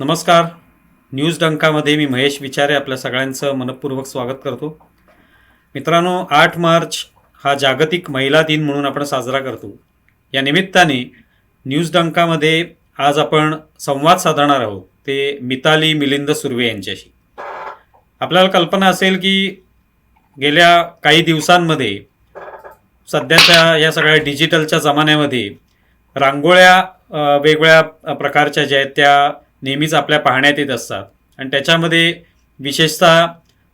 नमस्कार. न्यूज डंकामध्ये मी महेश विचारे आपल्या सगळ्यांचं मनपूर्वक स्वागत करतो. मित्रांनो आठ मार्च हा जागतिक महिला दिन म्हणून आपण साजरा करतो. या निमित्ताने न्यूज डंकामध्ये आज आपण संवाद साधणार आहोत. ते मिताली मिलिंद सुर्वे यांच्याशी. आपल्याला कल्पना असेल की गेल्या काही दिवसांमध्ये सध्याच्या या सगळ्या डिजिटलच्या जमान्यामध्ये रांगोळ्या वेगवेगळ्या प्रकारच्या ज्या आहेत त्या नेहमीच आपल्या पाहण्यात येत असतात. आणि त्याच्यामध्ये विशेषतः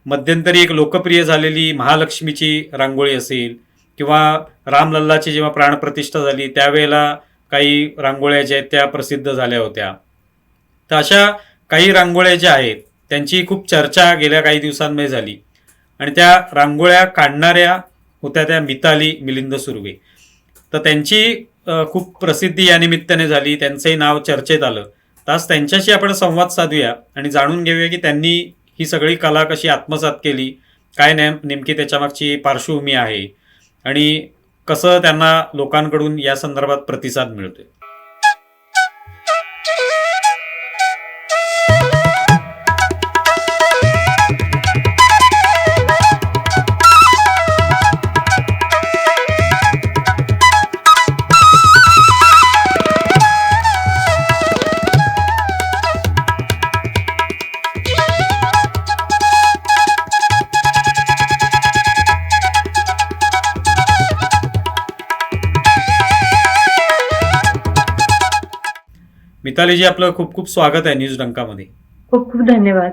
मध्यंतरी एक लोकप्रिय झालेली महालक्ष्मीची रांगोळी असेल किंवा रामलल्लाची जेव्हा प्राणप्रतिष्ठा झाली त्यावेळेला काही रांगोळ्या ज्या आहेत त्या प्रसिद्ध झाल्या होत्या. तर अशा काही रांगोळ्या ज्या आहेत त्यांची खूप चर्चा गेल्या काही दिवसांमध्ये झाली. आणि त्या रांगोळ्या काढणाऱ्या होत्या त्या मिताली मिलिंद सुर्वे. तर त्यांची खूप प्रसिद्धी या निमित्ताने झाली त्यांचंही नाव चर्चेत आलं. तर आज त्यांच्याशी आपण संवाद साधूया आणि जाणून घेऊया की त्यांनी ही सगळी कला कशी आत्मसात केली काय नेम नेमकी त्याच्यामागची पार्श्वभूमी आहे आणि कसं त्यांना लोकांकडून या संदर्भात प्रतिसाद मिळतोय. मितालीजी आपलं खूप खूप स्वागत आहे न्यूज डंकामध्ये. खूप खूप धन्यवाद.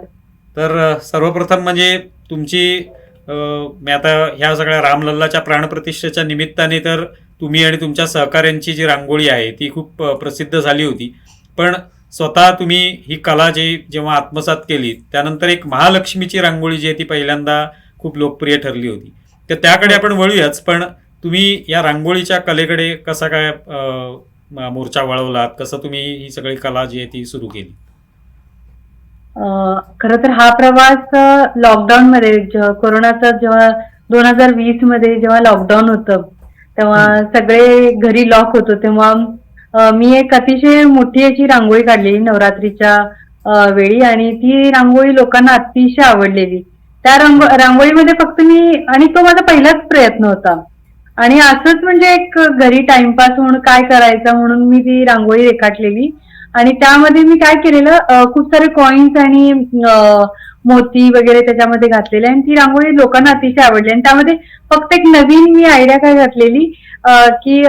तर अ, सर्वप्रथम म्हणजे तुमची अ, मी आता ह्या सगळ्या रामलल्लाच्या प्राणप्रतिष्ठेच्या निमित्ताने तर तुम्ही आणि तुमच्या सहकाऱ्यांची जी रांगोळी आहे ती खूप अ, प्रसिद्ध झाली होती. पण स्वतः तुम्ही ही कला जी जेव्हा आत्मसात केली त्यानंतर एक महालक्ष्मीची रांगोळी जी आहे ती पहिल्यांदा खूप लोकप्रिय ठरली होती. तर त्याकडे आपण वळूयाच पण तुम्ही या रांगोळीच्या कलेकडे कसा काय अ, मोर्चा वळवलात. कसं तुम्ही ही सगळी कला जी आहे ती सुरू केली? खर तर हा प्रवास लॉकडाऊन मध्ये कोरोनाचा जेव्हा दोन हजार वीसमध्ये जेव्हा लॉकडाऊन होतं तेव्हा सगळे घरी लॉक होतो. तेव्हा मी एक अतिशय मोठी अशी रांगोळी काढलेली नवरात्रीच्या वेळी आणि ती रांगोळी लोकांना अतिशय आवडलेली. त्या रांगो रांगोळीमध्ये फक्त मी आणि तो माझा पहिलाच प्रयत्न होता. आणि असंच म्हणजे एक घरी टाइमपास म्हणून काय करायचं म्हणून मी ती रांगोळी रेखाटलेली. आणि त्यामध्ये मी काय केलेलं खूप सारे कॉइन्स आणि मोती वगैरे त्याच्यामध्ये घातलेले आणि ती रांगोळी लोकांना अतिशय आवडली. आणि त्यामध्ये फक्त एक नवीन मी आयडिया काय घातलेली की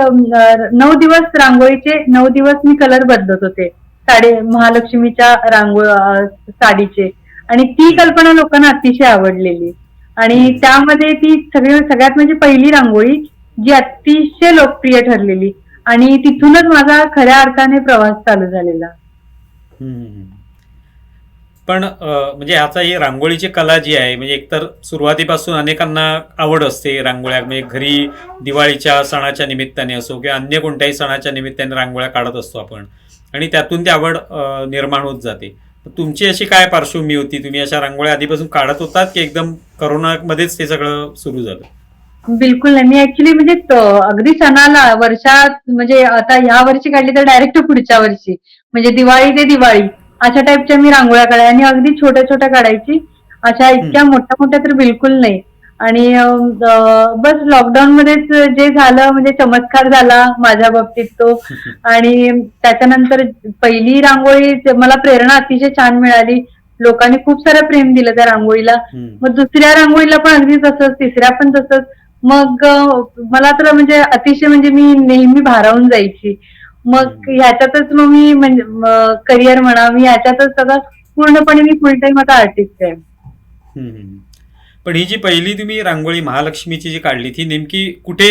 नऊ दिवस रांगोळीचे नऊ दिवस मी कलर बदलत होते. साडे महालक्ष्मीच्या रांगोळ अ, साडीचे. आणि ती कल्पना लोकांना अतिशय आवडलेली. आणि. त्यामध्ये ती सगळी सगळ्यात म्हणजे पहिली रांगोळी जी अतिशय लोकप्रिय ठरलेली आणि तिथूनच माझा खऱ्या अर्थाने प्रवास चालू झालेला. पण म्हणजे आता ही रांगोळीची कला जी आहे म्हणजे एकतर सुरुवातीपासून अनेकांना आवड असते रांगोळ्या म्हणजे घरी दिवाळीच्या सणाच्या निमित्ताने असो किंवा अन्य कोणत्याही सणाच्या निमित्ताने रांगोळ्या काढत असतो आपण. आणि त्यातून ती आवड निर्माण होत जाते. तुमची अशी काय पार्श्वभूमी होती? तुम्ही अशा रांगोळ्या आधीपासून काढत होतात की एकदम करोनामध्येच ते सगळं सुरू झालं? बिलकुल नाही. मी ऍक्च्युली म्हणजे अगदी सणाला वर्षात म्हणजे आता ह्या वर्षी काढली तर डायरेक्ट पुढच्या वर्षी. म्हणजे दिवाळी ते दिवाळी. अशा टाईपच्या मी रांगोळ्या काढाय आणि अगदी छोट्या छोट्या काढायची. अशा इतक्या मोठ्या मोठ्या तर बिलकुल नाही. आणि बस लॉकडाऊन मध्येच जे झालं म्हणजे चमत्कार झाला माझ्या बाबतीत तो. आणि त्याच्यानंतर पहिली रांगोळी मला प्रेरणा अतिशय छान मिळाली. लोकांनी खूप सारं प्रेम दिलं त्या रांगोळीला. मग दुसऱ्या रांगोळीला पण अगदी तसंच तिसऱ्या पण तसंच. मग मला तर म्हणजे अतिशय म्हणजे मी नेहमी भारावून जायची मग. ह्याच्यातच मग मी म्हणजे करिअर म्हणा मी ह्याच्यातच आता पूर्णपणे मी फुल टाइम आता आर्टिस्ट आहे. पण ही जी पहिली तुम्ही रांगोळी महालक्ष्मीची जी काढली ती नेमकी कुठे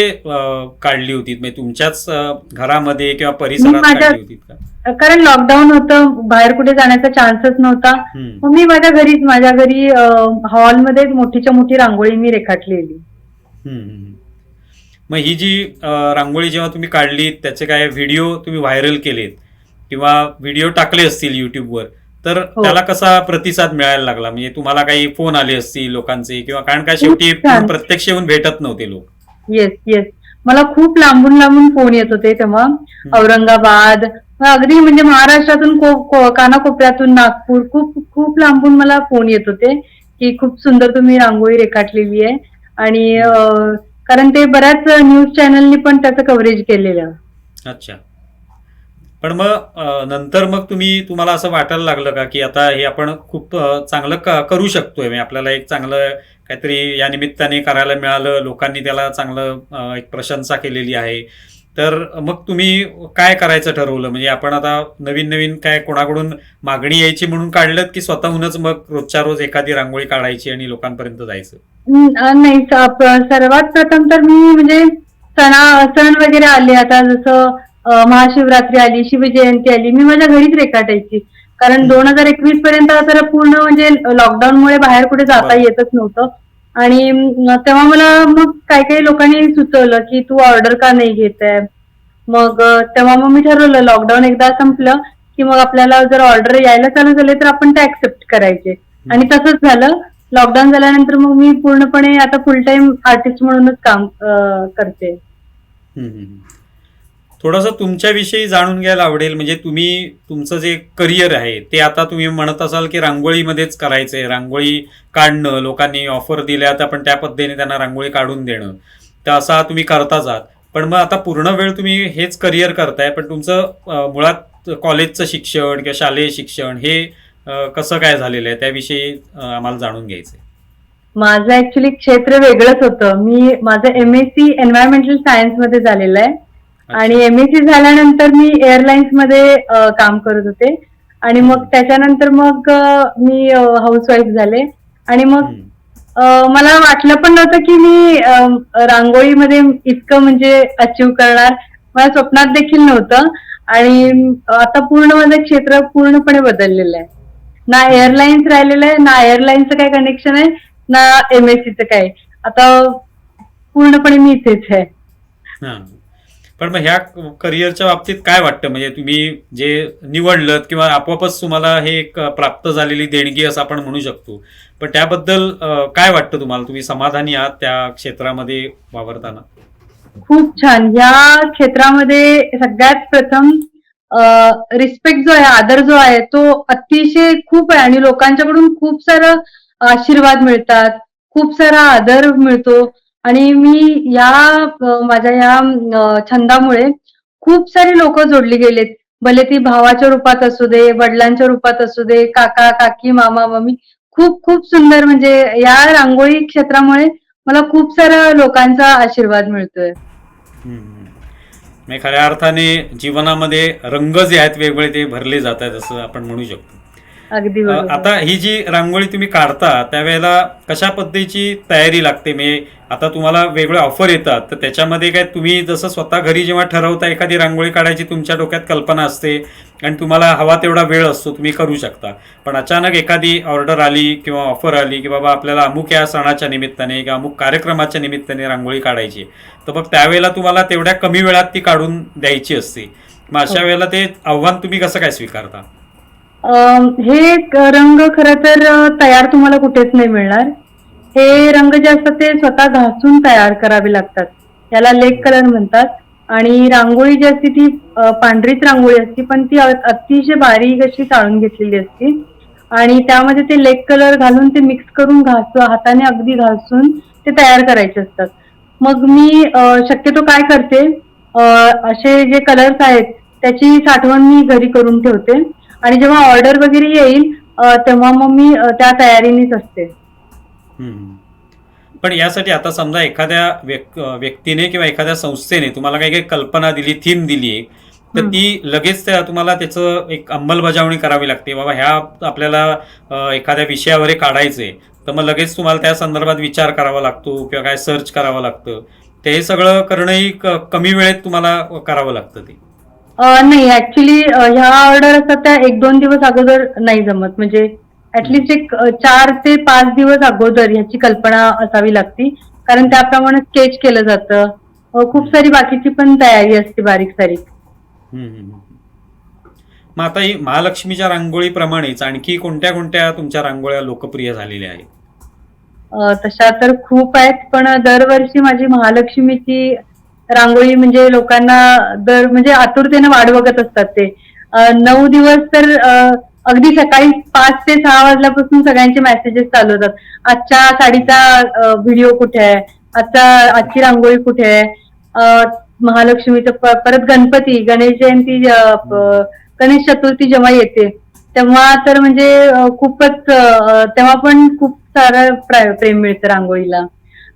काढली होती म्हणजे तुमच्याच घरामध्ये किंवा परिसरात काढली होती का कारण लॉकडाऊन होतं बाहेर कुठे जाण्याचा चान्सच नव्हता. मग मी माझ्या घरीच माझ्या घरी हॉलमध्येच मोठीच्या मोठी रांगोळी मी रेखाटलेली मग ही जी अ, रांगोळी जेव्हा तुम्ही काढली त्याचे काय व्हिडिओ तुम्ही व्हायरल केलेत किंवा व्हिडिओ टाकले असतील युट्यूबवर तर हो. त्याला कसा प्रतिसाद मिळायला लागला? म्हणजे तुम्हाला काही फोन आले असतील लोकांचे किंवा कारण काय शेवटी छान. प्रत्यक्ष येऊन भेटत नव्हते लोक. येस येस मला खूप लांबून लांबून फोन येत होते तेव्हा. औरंगाबाद. अगदी म्हणजे महाराष्ट्रातून को- को- कानाकोपऱ्यातून नागपूर. खूप खूप लांबून मला फोन येत होते की खूप सुंदर तुम्ही रांगोळी रेखाटलेली आहे. आणि कारण ते बऱ्याच न्यूज चॅनलनी पण त्याचं कव्हरेज केलेलं. अच्छा. पण मग नंतर मग तुम्ही तुम्हाला असं वाटायला लागलं का की आता हे आपण खूप चांगलं करू शकतोय? म्हणजे आपल्याला एक चांगलं काहीतरी या निमित्ताने करायला मिळालं लोकांनी त्याला चांगलं एक प्रशंसा केलेली आहे. तर मग तुम्ही काय करायचं ठरवलं? म्हणजे आपण आता नवीन नवीन काय कोणाकडून मागणी यायची म्हणून काढलं की स्वतःहूनच मग रोजच्या रोज एखादी रांगोळी काढायची आणि लोकांपर्यंत जायचं? नाही सर्वात प्रथम तर मी म्हणजे सणा सण वगैरे आले आता जसं महाशिवरात्री आली शिवजयंती आली मी माझ्या घरीच रेखाटायची. कारण दोन हजार एकवीस पर्यंत तर पूर्ण म्हणजे लॉकडाऊनमुळे बाहेर कुठे जाता. येतच नव्हतं. आणि तेव्हा मला मग काही काही लोकांनी सुचवलं की तू ऑर्डर का नाही घेत आहे मग तेव्हा मग मी ठरवलं लॉकडाऊन एकदा संपलं की मग आपल्याला जर ऑर्डर यायला चालू झाले तर आपण ते ऍक्सेप्ट करायचे. आणि तसंच झालं. लॉकडाऊन झाल्यानंतर मग मी पूर्णपणे आता फुल टाइम आर्टिस्ट म्हणूनच काम करते. थोडंसं तुमच्याविषयी जाणून घ्यायला आवडेल. म्हणजे तुम्ही तुमचं जे करिअर आहे ते आता तुम्ही म्हणत असाल की रांगोळीमध्येच करायचंय. रांगोळी काढणं लोकांनी ऑफर दिल्या तर आपण त्या पद्धतीने त्यांना रांगोळी काढून देणं. तर असा तुम्ही करताच आहात. पण मग आता पूर्ण वेळ तुम्ही हेच करिअर करताय पण तुमचं मुळात कॉलेजचं शिक्षण किंवा शालेय शिक्षण हे कसं काय झालेलं आहे? त्याविषयी आम्हाला जाणून घ्यायचंय. माझं ऍक्च्युली क्षेत्र वेगळंच होतं. मी माझं एम एस सी एन्व्हायरमेंटल सायन्समध्ये झालेलं आहे. आणि एम एस सी झाल्यानंतर मी एअरलाईन्समध्ये काम करत होते. आणि मग त्याच्यानंतर मग मी हाऊसवाईफ झाले. आणि मग मला वाटलं पण नव्हतं की मी रांगोळीमध्ये इतकं म्हणजे अचीव करणार. मला स्वप्नात देखील नव्हतं. आणि आता पूर्ण माझं क्षेत्र पूर्णपणे बदललेलं आहे. ना एअरलाईन्स राहिलेलं आहे ना एअरलाईन्सचं काय कनेक्शन आहे ना एमएससीचं काय. आता पूर्णपणे मी इथेच आहे. पण मग ह्या करिअरच्या बाबतीत काय वाटतं? म्हणजे तुम्ही जे निवडलं किंवा आपोआपच तुम्हाला हे एक प्राप्त झालेली देणगी असं आपण म्हणू शकतो. पण त्याबद्दल काय वाटतं तुम्हाला? तुम्ही समाधानी आहात त्या क्षेत्रामध्ये वावरताना? खूप छान. या क्षेत्रामध्ये सगळ्यात प्रथम रिस्पेक्ट जो आहे आदर जो आहे तो अतिशय खूप आहे आणि लोकांच्याकडून खूप सारा आशीर्वाद मिळतात. खूप सारा आदर मिळतो. आणि मी या माझ्या या छंदामुळे खूप सारी लोक जोडली गेलेत. भले ती भावाच्या रूपात असू दे वडिलांच्या रूपात असू दे काका काकी मामा मम्मी खूप खूप सुंदर म्हणजे या रांगोळी क्षेत्रामुळे मला खूप साऱ्या लोकांचा आशीर्वाद मिळतोय. खऱ्या अर्थाने जीवनामध्ये रंग जे आहेत वेगवेगळे ते भरले जात आहेत असं आपण म्हणू शकतो. अगदी आता ही जी रांगोळी तुम्ही काढता त्यावेळेला कशा पद्धतीची तयारी लागते? म्हणजे आता तुम्हाला वेगळे ऑफर येतात तर त्याच्यामध्ये काय तुम्ही जसं स्वतः घरी जेव्हा ठरवता एखादी रांगोळी काढायची तुमच्या डोक्यात कल्पना असते आणि तुम्हाला हवा तेवढा वेळ असतो तुम्ही करू शकता. पण अचानक एखादी ऑर्डर आली किंवा ऑफर आली की बाबा आपल्याला अमुक या सणाच्या निमित्ताने किंवा अमुक कार्यक्रमाच्या निमित्ताने रांगोळी काढायची तर मग त्यावेळेला तुम्हाला तेवढ्या कमी वेळात ती काढून द्यायची असते. मग अशा हो. वेळेला ते आव्हान तुम्ही कसं काय स्वीकारता? हे रंग खर तर तयार तुम्हाला कुठेच नाही मिळणार. हे रंग जे असतात ते स्वतः घासून तयार करावे लागतात. याला लेक कलर म्हणतात. आणि रांगोळी जी असते ती पांढरीच रांगोळी असते पण ती अतिशय बारीक अशी चाळून घेतलेली असते. आणि त्यामध्ये ते लेक कलर घालून ते मिक्स करून घास हाताने अगदी घासून ते तयार करायचे असतात. मग मी शक्यतो काय करते असे जे कलर्स आहेत त्याची साठवण मी घरी करून ठेवते. आणि जेव्हा ऑर्डर वगैरे येईल तेव्हा मग मी त्या तयारीनेच असते. पण यासाठी आता समजा एखाद्या व्यक- व्यक्तीने किंवा एखाद्या संस्थेने तुम्हाला काही काही कल्पना दिली थीम दिली आहे तर. ती लगेच तुम्हाला त्याचं एक अंमलबजावणी करावी लागते बाबा ह्या आपल्याला एखाद्या विषयावर काढायचंय तर मग लगेच तुम्हाला त्या संदर्भात विचार करावा लागतो किंवा काय सर्च करावं लागतं ते सगळं करणंही कमी वेळेत तुम्हाला करावं लागतं ते नाही ऍक्च्युली ह्या ऑर्डर असतात त्या एक दोन दिवस अगोदर नाही जमत. म्हणजे ऍटलिस्ट एक चार ते पाच दिवस अगोदर ह्याची कल्पना असावी लागती. कारण त्याप्रमाणे स्केच केलं जातं. खूप सारी बाकीची पण तयारी असते बारीक सारीक. मग आता ही महालक्ष्मीच्या रांगोळीप्रमाणेच आणखी कोणत्या कोणत्या तुमच्या रांगोळ्या लोकप्रिय झालेल्या आहेत? तशा तर खूप आहेत पण दरवर्षी माझी महालक्ष्मीची रांगोळी म्हणजे लोकांना दर म्हणजे आतुरतेने वाट बघत असतात ते. नऊ दिवस तर अगदी सकाळी पाच ते सहा वाजल्यापासून सगळ्यांचे मेसेजेस चालू होतात. आजच्या साडीचा व्हिडिओ कुठे आहे? आजचा आजची रांगोळी कुठे आहे? महालक्ष्मीचं परत गणपती गणेश जयंती गणेश चतुर्थी जेव्हा येते तेव्हा तर म्हणजे खूपच तेव्हा पण खूप सारं प्रेम मिळतं रांगोळीला.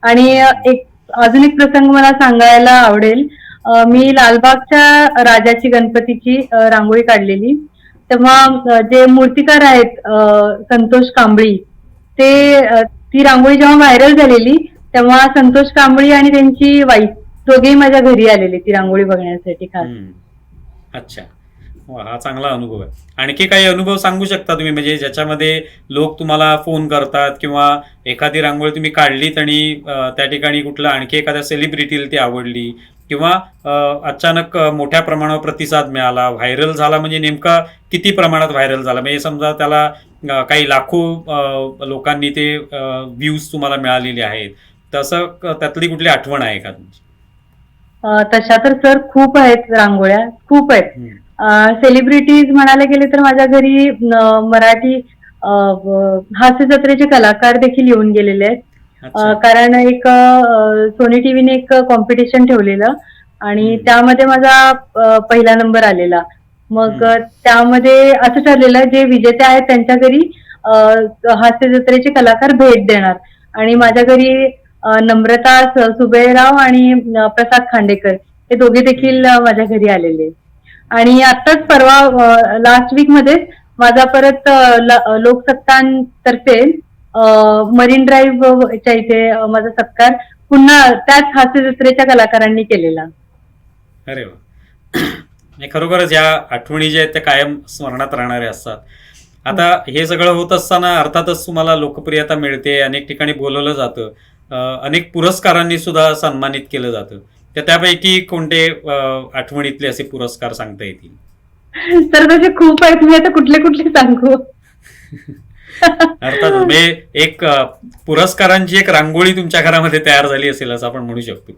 आणि एक अजून एक प्रसंग मला सांगायला आवडेल. मी लालबागच्या राजाची गणपतीची रांगोळी काढलेली. तेव्हा जे मूर्तिकार आहेत संतोष कांबळी ते ती रांगोळी जेव्हा व्हायरल झालेली तेव्हा संतोष कांबळी आणि त्यांची वाईफ दोघेही माझ्या घरी आलेले ती रांगोळी बघण्यासाठी खास. अच्छा. हा चांगला अनुभव आहे. आणखी काही अनुभव सांगू शकता तुम्ही? म्हणजे ज्याच्यामध्ये लोक तुम्हाला फोन करतात किंवा एखादी रांगोळी तुम्ही काढलीत आणि त्या ठिकाणी कुठलं आणखी एखाद्या सेलिब्रिटीला ती आवडली किंवा अचानक मोठ्या प्रमाणावर प्रतिसाद मिळाला व्हायरल झाला म्हणजे नेमका किती प्रमाणात व्हायरल झाला? म्हणजे समजा त्याला काही लाखो लोकांनी ते व्ह्यूज तुम्हाला मिळालेले आहेत. तसं त्यातली कुठली आठवण आहे का तुमची? तशा तर सर खूप आहेत रांगोळ्या खूप आहेत. सेलिब्रिटीज म्हणायला गेले तर माझ्या घरी मराठी हास्य जत्रेचे कलाकार देखील येऊन गेलेले आहेत. कारण एक सोनी टीव्हीने एक कॉम्पिटिशन ठेवलेलं आणि. त्यामध्ये माझा पहिला नंबर आलेला. मग त्यामध्ये असं ठरलेलं जे विजेते आहेत त्यांच्या घरी हास्य जत्रेचे कलाकार भेट देणार. आणि माझ्या घरी नम्रता सुबेराव आणि प्रसाद खांडेकर हे दोघे देखील माझ्या घरी आलेले आणि आताच परवा लास्ट वीकमध्ये माझा परत लोकसत्तांतर्फे मरीन ड्राईव्ह च्या इथे माझा सत्कार पुन्हा त्याच हास्य जत्रेच्या कलाकारांनी केलेला. अरे वा. खरोखरच या आठवणी ज्या आहेत त्या कायम स्मरणात राहणाऱ्या असतात. आता हे सगळं होत असताना अर्थातच तुम्हाला लोकप्रियता मिळते अनेक ठिकाणी बोलवलं जातं. अनेक पुरस्कारांनी सुद्धा सन्मानित केलं जातं. तर त्यापैकी कोणते आठवणीतले असे पुरस्कार सांगता येतील? तर तसे खूप आहेत मी आता कुठले कुठले सांगू? अर्थात म्हणजे एक पुरस्कारांची एक रांगोळी तुमच्या घरामध्ये तयार झाली असेल असं आपण म्हणू शकतो.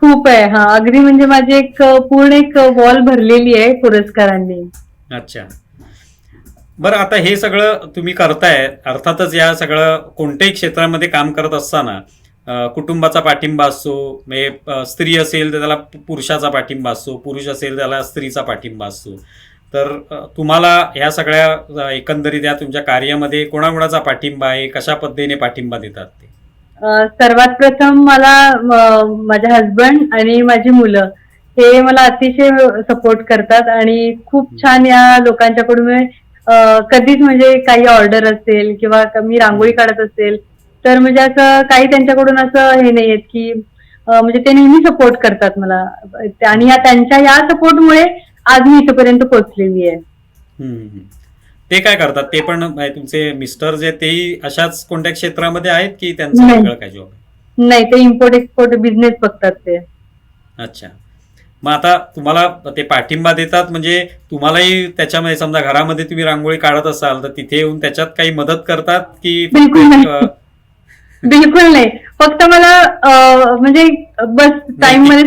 खूप आहे हा. अगदी म्हणजे माझी एक पूर्ण एक वॉल भरलेली आहे पुरस्कारांनी. अच्छा. बरं आता हे सगळं तुम्ही करताय अर्थातच या सगळं कोणत्याही क्षेत्रामध्ये काम करत असताना कुटुंबाचा पाठिंबा असतो. म्हणजे स्त्री असेल तर त्याला पुरुषाचा पाठिंबा असतो. पुरुष असेल त्याला स्त्रीचा पाठिंबा असतो. तर तुम्हाला ह्या सगळ्या एकंदरीत या तुमच्या कार्यामध्ये कोणाकोणाचा पाठिंबा आहे? कशा पद्धतीने पाठिंबा देतात ते? सर्वात प्रथम मला माझे हजबंड आणि माझी मुलं हे मला अतिशय सपोर्ट करतात आणि खूप छान या लोकांच्याकडून कधीच म्हणजे काही ऑर्डर असेल किंवा मी रांगोळी काढत असेल तर म्हणजे असं काही त्यांच्याकडून असं हे नाही आहेत की म्हणजे ते नेहमी सपोर्ट करतात मला. आणि या त्यांच्या या सपोर्टमुळे आज मी इथपर्यंत पोहोचलेली आहे. ते काय करतात? ते पण म्हणजे तुमचे मिस्टर जे तेही अशाच कोणत्या क्षेत्रामध्ये आहेत की त्यांचं. वेगळं काय जॉब नाही ते इम्पोर्ट एक्सपोर्ट बिझनेस बघतात ते. अच्छा. मग आता तुम्हाला ते पाठिंबा देतात म्हणजे तुम्हालाही त्याच्यामध्ये समजा घरामध्ये तुम्ही रांगोळी काढत असाल तर तिथे येऊन त्याच्यात काही मदत करतात की बिलकुल नाही. फक्त मला म्हणजे बस टाइममध्ये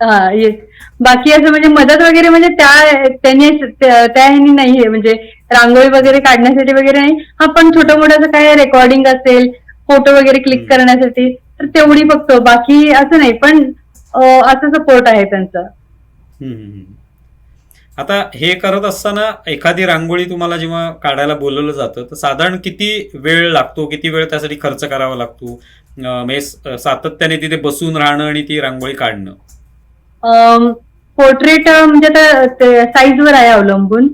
हा येस बाकी असं म्हणजे मदत वगैरे म्हणजे त्या त्यांनी त्या ह्यानी नाही आहे म्हणजे रांगोळी वगैरे काढण्यासाठी वगैरे नाही हा पण छोटं मोठं असं काय रेकॉर्डिंग असेल फोटो वगैरे क्लिक. करण्यासाठी तर तेवढी बघतो बाकी असं नाही पण असं सपोर्ट आहे त्यांचा. आता हे करत असताना एखादी रांगोळी तुम्हाला जेव्हा काढायला बोलवलं जातं तर साधारण किती वेळ लागतो? किती वेळ त्यासाठी खर्च करावा लागतो? म्हणजे सातत्याने तिथे बसून राहणं आणि ती रांगोळी काढणं. पोर्ट्रेट म्हणजे आता साईजवर आहे अवलंबून.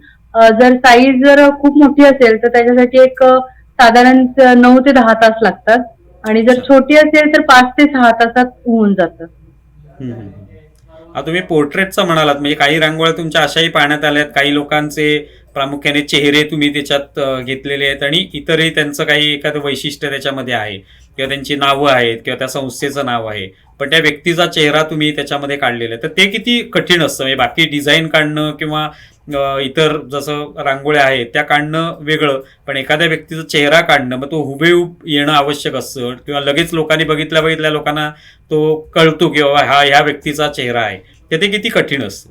जर साईज जर खूप मोठी असेल तर त्याच्यासाठी एक साधारण नऊ ते दहा तास लागतात. आणि जर. छोटी असेल तर पाच ते सहा तासात होऊन जातं हम्म, हम्म, हम्म. आता तुम्ही पोर्ट्रेटचं म्हणालात म्हणजे काही रांगोळ्या तुमच्या अशाही पाहण्यात आल्या आहेत काही लोकांचे प्रामुख्याने चेहरे तुम्ही त्याच्यात घेतलेले आहेत आणि इतरही त्यांचं काही एखादं वैशिष्ट्य त्याच्यामध्ये आहे. किंवा त्यांची नावं आहेत किंवा त्या संस्थेचं नाव आहे. पण त्या व्यक्तीचा चेहरा तुम्ही त्याच्यामध्ये काढलेला आहे. तर ते किती कठीण असतं? म्हणजे बाकी डिझाईन काढणं किंवा इतर जसं रांगोळ्या आहेत त्या काढणं वेगळं. पण एखाद्या व्यक्तीचा चेहरा काढणं मग तो हुबेहूब येणं आवश्यक असतं. किंवा लगेच लोकांनी बघितल्या बघितल्या लोकांना तो कळतो की बाबा हा ह्या व्यक्तीचा चेहरा आहे. तर ते किती कठीण असतं.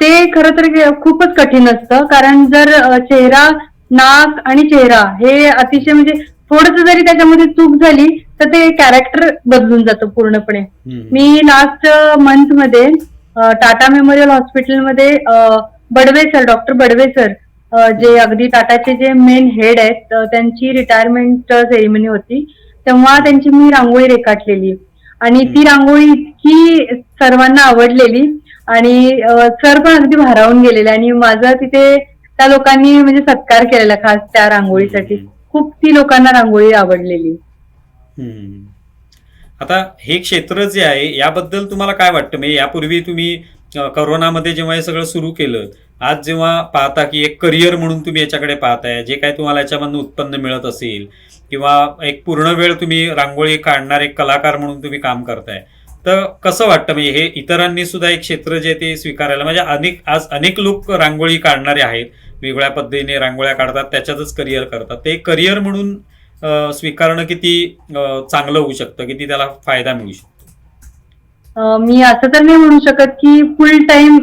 ते खरं तर खूपच कठीण असतं. कारण जर चेहरा नाक आणि चेहरा हे अतिशय म्हणजे थोडस जरी त्याच्यामध्ये चूक झाली तर ते कॅरेक्टर बदलून जातं पूर्णपणे. मी लास्ट मंथमध्ये अ, टाटा मेमोरियल हॉस्पिटलमध्ये Badwe sir doctor Badwe sir जे अगदी टाटाचे जे मेन हेड आहेत त्यांची रिटायरमेंट सेरेमनी होती. तेव्हा त्यांची मी रांगोळी रेखाटलेली. आणि ती रांगोळी इतकी सर्वांना आवडलेली आणि सर पण अगदी भारावून गेलेले आणि माझा तिथे त्या लोकांनी म्हणजे सत्कार केलेला खास त्या रांगोळीसाठी. खूप ती लोकांना रांगोळी आवडलेली. हम्म. आता हे क्षेत्र जे आहे याबद्दल तुम्हाला काय वाटतं? म्हणजे यापूर्वी तुम्ही करोनामध्ये जेव्हा हे सगळं सुरू केलं आज जेव्हा पाहता की एक करिअर म्हणून तुम्ही याच्याकडे पाहताय जे काय तुम्हाला याच्यामधनं उत्पन्न मिळत असेल किंवा एक पूर्ण वेळ तुम्ही रांगोळी काढणार एक कलाकार म्हणून तुम्ही काम करताय तर कसं वाटतं? म्हणजे हे इतरांनी सुद्धा एक क्षेत्र जे ते स्वीकारायला म्हणजे अनेक आज अनेक लोक रांगोळी काढणारे आहेत वेगळ्या पद्धतीने रांगोळ्या काढतात त्याच्यातच करिअर करतात. ते करिअर म्हणून स्वीकारणं किती चांगलं होऊ शकतं किती त्याला फायदा मिळू शकतो? मी असं तर नाही म्हणू शकत की फुल टाइम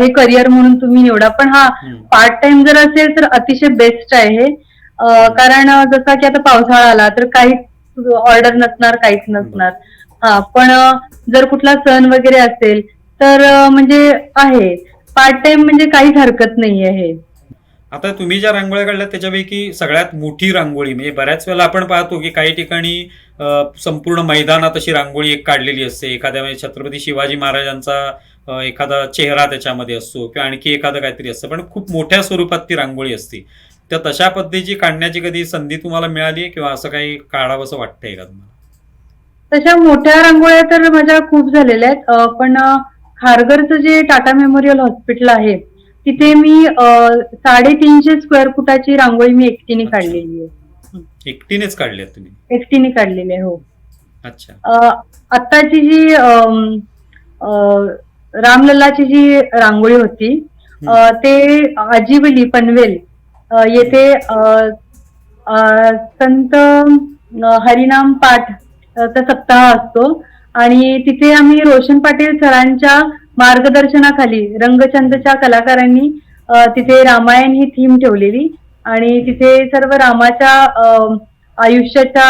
हे करिअर म्हणून तुम्ही निवडा. पण हा. पार्ट टाइम जर असेल तर अतिशय बेस्ट आहे. हे कारण जसा की आता पावसाळा आला तर काहीच ऑर्डर नसणार काहीच नसणार. हा पण जर कुठला सण वगैरे असेल तर म्हणजे आहे. पार्ट टाइम म्हणजे काहीच हरकत नाहीये हे. आता तुम्ही ज्या रांगोळ्या काढल्या त्याच्यापैकी सगळ्यात मोठी रांगोळी म्हणजे बऱ्याच वेळेला आपण पाहतो की काही ठिकाणी संपूर्ण मैदानात अशी रांगोळी एक काढलेली असते. एखाद्या म्हणजे छत्रपती शिवाजी महाराजांचा एखादा चेहरा त्याच्यामध्ये असतो किंवा आणखी एखादं काहीतरी असतं. पण खूप मोठ्या स्वरूपात ती रांगोळी असते. तर तशा पद्धतीची काढण्याची कधी संधी तुम्हाला मिळाली आहे किंवा असं काही काढावंसं वाटतंय का तुम्हाला? तशा मोठ्या रांगोळ्या तर माझ्या खूप झालेल्या आहेत. पण खारघरचं जे टाटा मेमोरियल हॉस्पिटल आहे तिथे मी साडेतीनशे स्क्वेअर फुटाची रांगोळी मी एकटीने. काढलेली आहे. एकटीनेच काढल्यात तुम्ही? एकटीने काढलेली आहे हो. अच्छा. अं, आत्ताची जी अं, रामलल्लाची जी रांगोळी होती अं, ते आजिवली पनवेल अं, येथे अं, अं, संत अं, हरिनाम पाठ अं, चा सप्ताह असतो. आणि तिथे आम्ही रोशन पाटील सरांच्या मार्गदर्शनाखाली रंगचंदच्या कलाकारांनी तिथे रामायण ही थीम ठेवलेली आणि तिथे सर्व रामाच्या आयुष्याच्या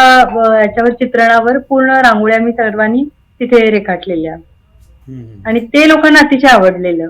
याच्यावर चित्रणावर पूर्ण रांगोळ्या मी सर्वांनी तिथे रेखाटलेल्या. आणि ते लोकांना अतिशय आवडलेलं.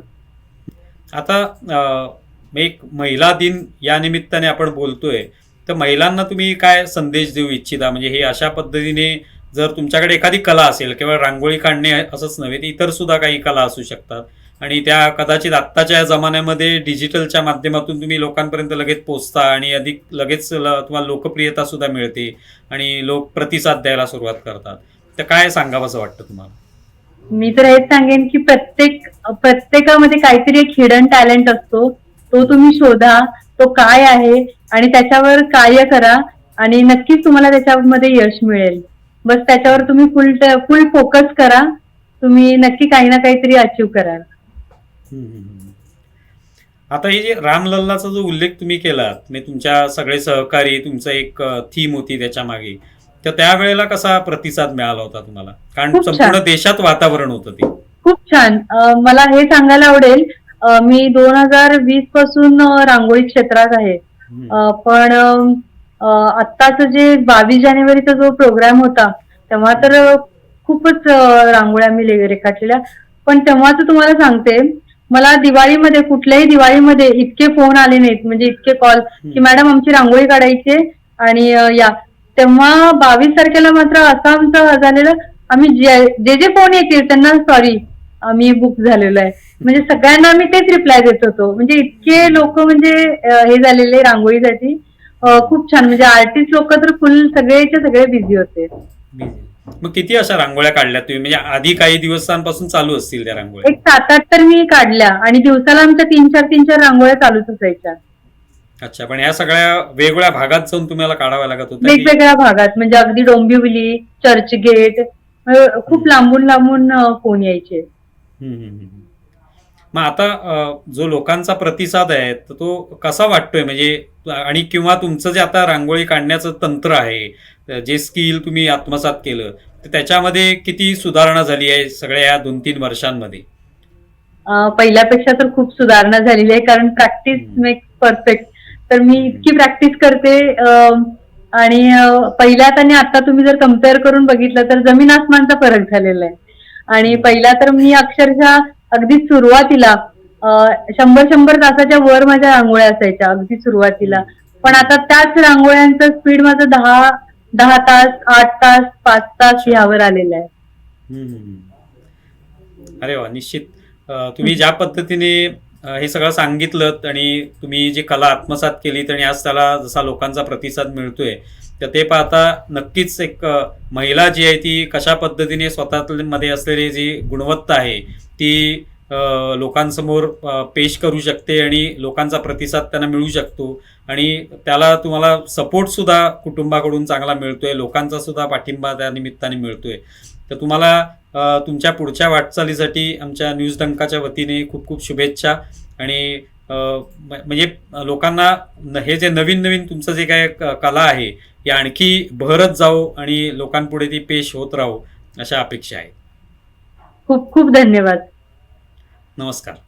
आता एक महिला दिन या निमित्ताने आपण बोलतोय. तर महिलांना तुम्ही काय संदेश देऊ इच्छिता? म्हणजे हे अशा पद्धतीने जर तुमच्याकडे एखादी कला असेल केवळ रांगोळी काढणे असंच नव्हे तर इतर सुद्धा काही कला असू शकतात. आणि त्या कदाचित आत्ताच्या जमान्यामध्ये डिजिटलच्या माध्यमातून तुम्ही लोकांपर्यंत लगेच पोचता आणि अधिक लगेच तुम्हाला लोकप्रियता सुद्धा मिळते आणि लोक प्रतिसाद द्यायला सुरुवात करतात. तर काय सांगावंसं वाटतं तुम्हाला? मी तर हेच सांगेन की प्रत्येक प्रत्येकामध्ये काहीतरी एक हिडन टॅलेंट असतो. तो तुम्ही शोधा तो काय आहे आणि त्याच्यावर कार्य करा आणि नक्कीच तुम्हाला त्याच्यामध्ये यश मिळेल. बस त्याच्यावर तुम्ही फुल फुल फोकस करा. तुम्ही नक्की काही ना काहीतरी अचीव कराल. आता हे जे रामलल्लाचा जो उल्लेख तुम्ही केलात म्हणजे तुमच्या सगळे सहकारी तुमचं एक थीम होती त्याच्यामागे. तर त्यावेळेला कसा प्रतिसाद मिळाला होता तुम्हाला? कारण. संपूर्ण देशात वातावरण होतं ते. खूप छान. मला हे सांगायला आवडेल मी दोन हजार वीसपासून रांगोळी क्षेत्रात आहे. पण आत्ताच जे बावीस जानेवारीचा जो प्रोग्राम होता तेव्हा तर खूपच रांगोळ्या मी रेखाटलेल्या. पण तेव्हाच तुम्हाला सांगते मला दिवाळीमध्ये कुठल्याही दिवाळीमध्ये इतके फोन आले नाहीत म्हणजे इतके कॉल की मॅडम आमची रांगोळी काढायची आणि या. तेव्हा बावीस तारखेला मात्र असं आमचं झालेलं आम्ही जे जे जे फोन येतील त्यांना सॉरी आम्ही बुक झालेलो आहे. म्हणजे सगळ्यांना आम्ही तेच रिप्लाय देत होतो. म्हणजे इतके लोक म्हणजे हे झालेले रांगोळीसाठी. खूप छान. म्हणजे आर्टिस्ट लोक तर फुल सगळेचे सगळे बिझी होते. मग किती अशा रांगोळ्या काढल्या तुम्ही? म्हणजे आधी काही दिवसांपासून चालू असतील त्या रांगोळ्या? एक सात आठ तर मी काढल्या. आणि दिवसाला आमच्या तीन चार तीन चार रांगोळ्या चालूच असायच्या. अच्छा पण ह्या सगळ्या वेगवेगळ्या भागात जाऊन तुम्हाला काढाव्या लागत होत्या की- वेगवेगळ्या भागात. म्हणजे अगदी डोंबिवली चर्चगेट अं, खूप लांबून लांबून फोन यायचे. हम्म, हम्म, हम्म. मग आता जो लोकांचा प्रतिसाद आहे तर तो कसा वाटतोय? म्हणजे आणि किंवा तुमचं जे आता रांगोळी काढण्याचं तंत्र आहे जे स्किल तुम्ही आत्मसात केलं तर त्याच्यामध्ये किती सुधारणा झाली आहे सगळ्या या दोन तीन वर्षांमध्ये? पहिल्यापेक्षा तर खूप सुधारणा झालेली आहे कारण प्रॅक्टिस. मेक्स परफेक्ट तर मी इतकी प्रॅक्टिस करते आणि पहिल्यात आणि आता तुम्ही जर कंपेअर करून बघितलं तर जमीन आसमानचा फरक झालेला आहे. आणि. पहिला तर मी अक्षरशः अगदी सुरुवातीला शंभर शंभर तासाच्या वर माझ्या रांगोळ्या असायच्या अगदी सुरुवातीला. पण आता त्याच रांगोळ्यांचं स्पीड माझं दहा दहा तास आठ तास पाच तास यावर आलेलं आहे. अरे वा निश्चित. तुम्ही ज्या पद्धतीने हे सगळं सांगितलं आणि तुम्ही जी कला आत्मसात केली आणि आज त्याला जसा लोकांचा प्रतिसाद मिळतोय तर ते पाहता नक्कीच एक महिला जी आहे ती कशा पद्धतीने स्वतःमध्ये असलेली जी गुणवत्ता आहे ती लोकांसमोर पेश करू शकते आणि लोकांचा प्रतिसाद त्यांना मिळू शकतो. आणि त्याला तुम्हाला सपोर्टसुद्धा कुटुंबाकडून चांगला मिळतोय लोकांचा सुद्धा पाठिंबा त्या निमित्ताने मिळतोय. तर तुम्हाला तुमच्या पुढच्या वाटचालीसाठी आमच्या न्यूज डंकाच्या वतीने खूप खूप शुभेच्छा. आणि म्हणजे लोकांना हे जे नवीन नवीन तुमचं जे काय क- कला आहे ही आणखी बहरत जाऊ आणि लोकांपुढे ती पेश होत राहो अशा अपेक्षा आहेत. खूप खूप धन्यवाद. नमस्कार.